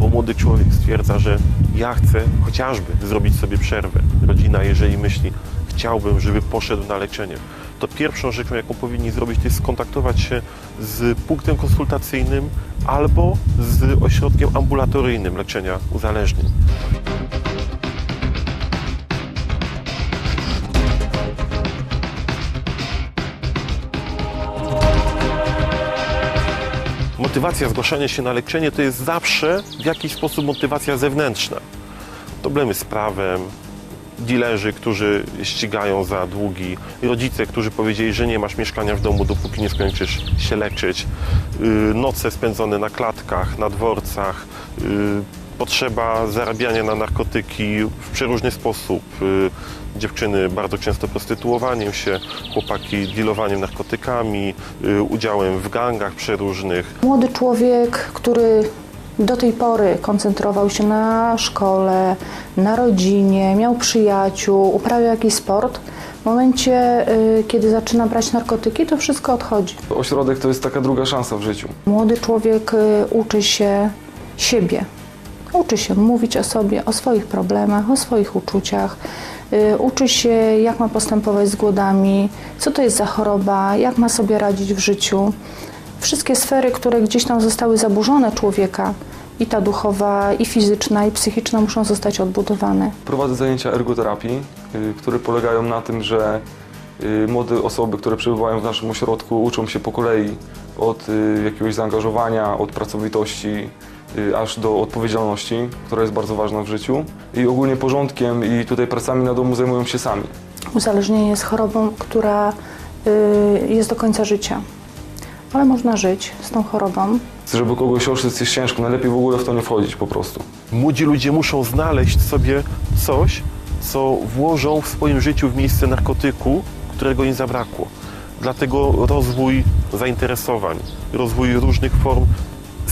albo młody człowiek stwierdza, że ja chcę chociażby zrobić sobie przerwę. Rodzina, jeżeli myśli, chciałbym, żeby poszedł na leczenie, to pierwszą rzeczą, jaką powinni zrobić, to jest skontaktować się z punktem konsultacyjnym albo z ośrodkiem ambulatoryjnym leczenia uzależnień. Motywacja zgłaszania się na leczenie to jest zawsze w jakiś sposób motywacja zewnętrzna. Problemy z prawem, dilerzy, którzy ścigają za długi, rodzice, którzy powiedzieli, że nie masz mieszkania w domu, dopóki nie skończysz się leczyć, yy, noce spędzone na klatkach, na dworcach, yy, potrzeba zarabiania na narkotyki w przeróżny sposób. Yy, Dziewczyny bardzo często prostytuowaniem się, chłopaki dealowaniem narkotykami, yy, udziałem w gangach przeróżnych. Młody człowiek, który do tej pory koncentrował się na szkole, na rodzinie, miał przyjaciół, uprawiał jakiś sport, w momencie, y, kiedy zaczyna brać narkotyki, to wszystko odchodzi. Ośrodek to jest taka druga szansa w życiu. Młody człowiek y, uczy się siebie. Uczy się mówić o sobie, o swoich problemach, o swoich uczuciach. Y, Uczy się, jak ma postępować z głodami, co to jest za choroba, jak ma sobie radzić w życiu. Wszystkie sfery, które gdzieś tam zostały zaburzone człowieka, i ta duchowa, i fizyczna, i psychiczna, muszą zostać odbudowane. Prowadzę zajęcia ergoterapii, y, które polegają na tym, że y, młode osoby, które przebywają w naszym ośrodku, uczą się po kolei od jakiegoś zaangażowania, od pracowitości, aż do odpowiedzialności, która jest bardzo ważna w życiu. I ogólnie porządkiem i tutaj pracami na domu zajmują się sami. Uzależnienie jest chorobą, która y, jest do końca życia. Ale można żyć z tą chorobą. Żeby kogoś oszczędzić jest ciężko, najlepiej w ogóle w to nie wchodzić po prostu. Młodzi ludzie muszą znaleźć sobie coś, co włożą w swoim życiu w miejsce narkotyku, którego im zabrakło. Dlatego rozwój zainteresowań, rozwój różnych form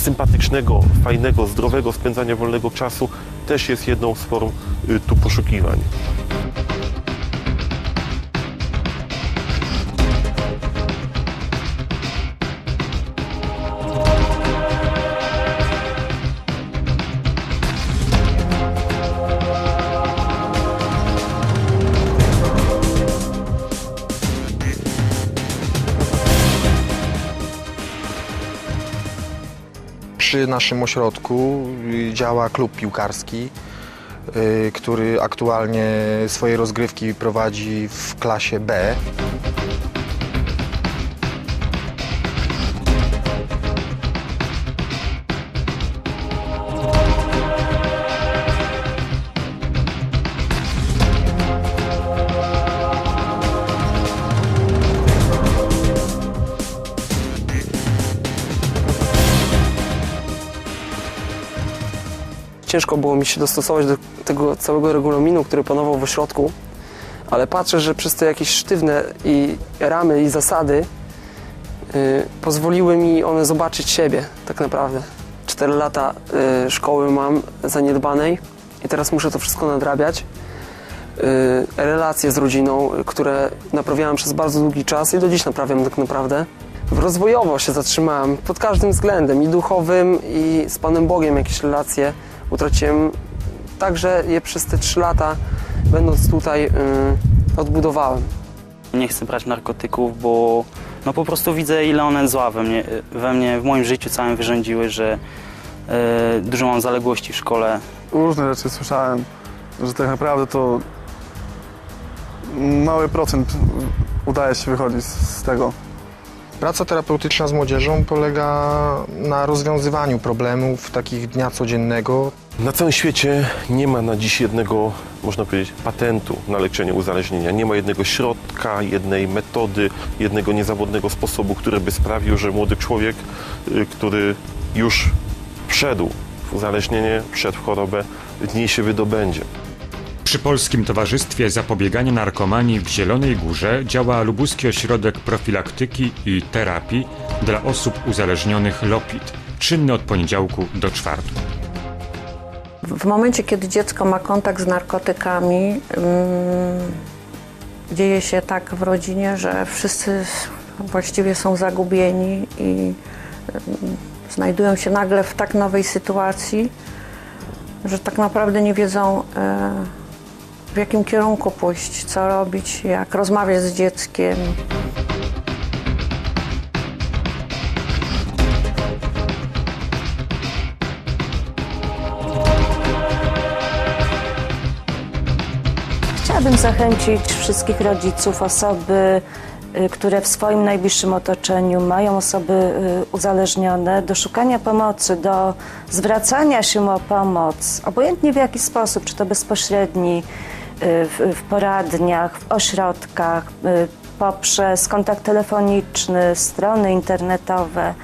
sympatycznego, fajnego, zdrowego spędzania wolnego czasu też jest jedną z form y, tu poszukiwań. Przy naszym ośrodku działa klub piłkarski, y, który aktualnie swoje rozgrywki prowadzi w klasie B. Ciężko było mi się dostosować do tego całego regulaminu, który panował w ośrodku, ale patrzę, że przez te jakieś sztywne i ramy i zasady y, pozwoliły mi one zobaczyć siebie tak naprawdę. Cztery lata y, szkoły mam zaniedbanej i teraz muszę to wszystko nadrabiać. Y, relacje z rodziną, które naprawiałem przez bardzo długi czas i do dziś naprawiam tak naprawdę. Rozwojowo się zatrzymałem pod każdym względem, i duchowym, i z Panem Bogiem jakieś relacje utraciłem. Także je przez te trzy lata, będąc tutaj, y, odbudowałem. Nie chcę brać narkotyków, bo no po prostu widzę, ile one zła we mnie, we mnie w moim życiu całym wyrządziły, że e, dużo mam zaległości w szkole. Różne rzeczy słyszałem, że tak naprawdę to mały procent udaje się wychodzić z tego. Praca terapeutyczna z młodzieżą polega na rozwiązywaniu problemów takich dnia codziennego. Na całym świecie nie ma na dziś jednego, można powiedzieć, patentu na leczenie uzależnienia. Nie ma jednego środka, jednej metody, jednego niezawodnego sposobu, który by sprawił, że młody człowiek, y, który już wszedł w uzależnienie, wszedł w chorobę, z niej się wydobędzie. Przy Polskim Towarzystwie Zapobiegania Narkomanii w Zielonej Górze działa Lubuski Ośrodek Profilaktyki i Terapii dla osób uzależnionych LOPIT, czynny od poniedziałku do czwartku. W momencie, kiedy dziecko ma kontakt z narkotykami, ym, dzieje się tak w rodzinie, że wszyscy właściwie są zagubieni i ym, znajdują się nagle w tak nowej sytuacji, że tak naprawdę nie wiedzą, e, w jakim kierunku pójść, co robić, jak rozmawiać z dzieckiem. Chciałabym zachęcić wszystkich rodziców, osoby, y, które w swoim najbliższym otoczeniu mają osoby y, uzależnione, do szukania pomocy, do zwracania się o pomoc, obojętnie w jaki sposób, czy to bezpośredni, w, poradniach, w ośrodkach, y, poprzez kontakt telefoniczny, strony internetowe.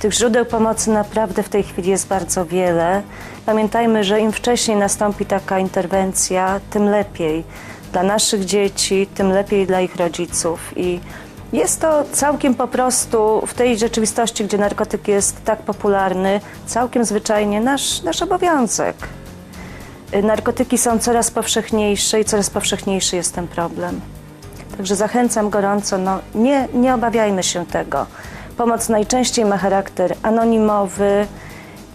Tych źródeł pomocy naprawdę w tej chwili jest bardzo wiele. Pamiętajmy, że im wcześniej nastąpi taka interwencja, tym lepiej dla naszych dzieci, tym lepiej dla ich rodziców. I jest to całkiem po prostu w tej rzeczywistości, gdzie narkotyk jest tak popularny, całkiem zwyczajnie nasz, nasz obowiązek. Narkotyki są coraz powszechniejsze i coraz powszechniejszy jest ten problem. Także zachęcam gorąco, no nie, nie obawiajmy się tego. Pomoc najczęściej ma charakter anonimowy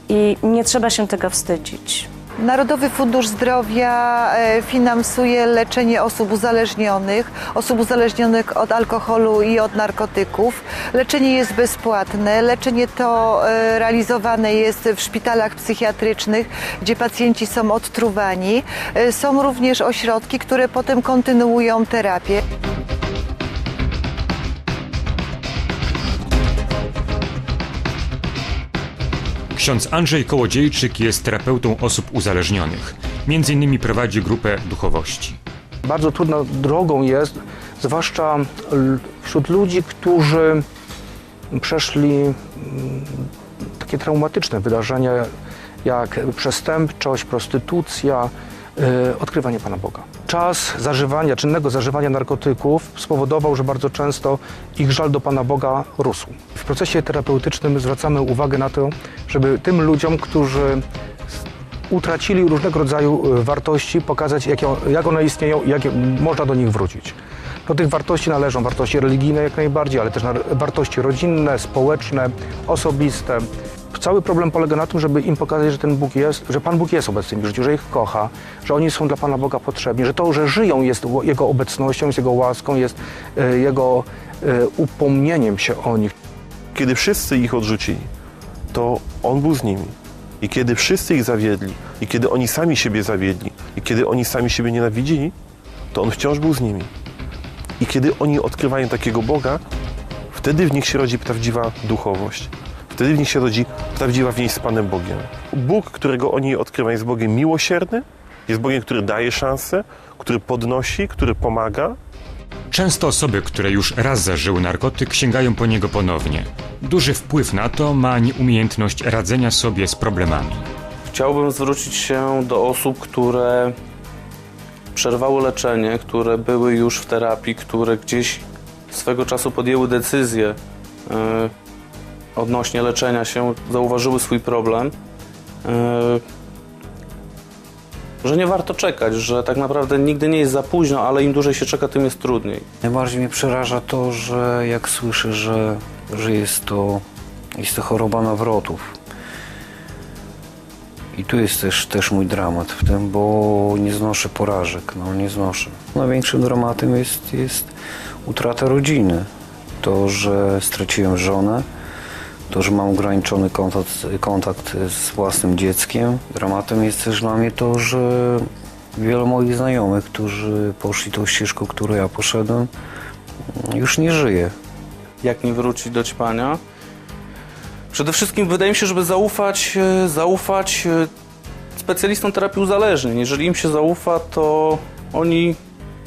i nie trzeba się tego wstydzić. Narodowy Fundusz Zdrowia e, finansuje leczenie osób uzależnionych, osób uzależnionych od alkoholu i od narkotyków. Leczenie jest bezpłatne. Leczenie to e, realizowane jest w szpitalach psychiatrycznych, gdzie pacjenci są odtruwani. E, Są również ośrodki, które potem kontynuują terapię. Ksiądz Andrzej Kołodziejczyk jest terapeutą osób uzależnionych. Między innymi prowadzi grupę duchowości. Bardzo trudną drogą jest, zwłaszcza wśród ludzi, którzy przeszli takie traumatyczne wydarzenia, jak przestępczość, prostytucja, y, odkrywanie Pana Boga. Czas zażywania, czynnego zażywania narkotyków spowodował, że bardzo często ich żal do Pana Boga rósł. W procesie terapeutycznym zwracamy uwagę na to, żeby tym ludziom, którzy utracili różnego rodzaju y, wartości, pokazać jak, jak one istnieją i jak można do nich wrócić. Do tych wartości należą wartości religijne jak najbardziej, ale też wartości rodzinne, społeczne, osobiste. Cały problem polega na tym, żeby im pokazać, że ten Bóg jest, że Pan Bóg jest obecny w życiu, że ich kocha, że oni są dla Pana Boga potrzebni, że to, że żyją jest Jego obecnością, jest Jego łaską, jest y, Jego y, upomnieniem się o nich. Kiedy wszyscy ich odrzucili, to On był z nimi. I kiedy wszyscy ich zawiedli, i kiedy oni sami siebie zawiedli, i kiedy oni sami siebie nienawidzili, to On wciąż był z nimi. I kiedy oni odkrywają takiego Boga, wtedy w nich się rodzi prawdziwa duchowość. Wtedy w nich się rodzi prawdziwa więź z Panem Bogiem. Bóg, którego oni odkrywają, jest Bogiem miłosierny, jest Bogiem, który daje szansę, który podnosi, który pomaga, Często osoby, które już raz zażyły narkotyk, sięgają po niego ponownie. Duży wpływ na to ma nieumiejętność radzenia sobie z problemami. Chciałbym zwrócić się do osób, które przerwały leczenie, które były już w terapii, które gdzieś swego czasu podjęły decyzję e, odnośnie leczenia się, zauważyły swój problem, e, że nie warto czekać, że tak naprawdę nigdy nie jest za późno, ale im dłużej się czeka, tym jest trudniej. Najbardziej mnie przeraża to, że jak słyszę, że, że jest, to, jest to choroba nawrotów. I tu jest też, też mój dramat w tym, bo nie znoszę porażek, no nie znoszę. Największym dramatem jest, jest utrata rodziny. To, że straciłem żonę, to, że mam ograniczony kontakt, kontakt z własnym dzieckiem. Dramatem jest też dla mnie to, że wielu moich znajomych, którzy poszli tą ścieżką, którą ja poszedłem, już nie żyje. jak nie wrócić do ćpania. Przede wszystkim wydaje mi się, żeby zaufać, e, zaufać e, specjalistom terapii uzależnień. Jeżeli im się zaufa, to oni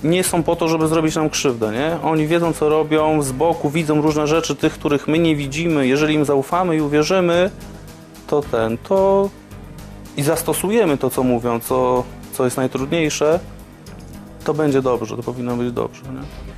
nie są po to, żeby zrobić nam krzywdę, nie? Oni wiedzą, co robią, z boku widzą różne rzeczy, tych, których my nie widzimy. Jeżeli im zaufamy i uwierzymy, to ten, to i zastosujemy to, co mówią, co, co jest najtrudniejsze, to będzie dobrze, to powinno być dobrze, nie?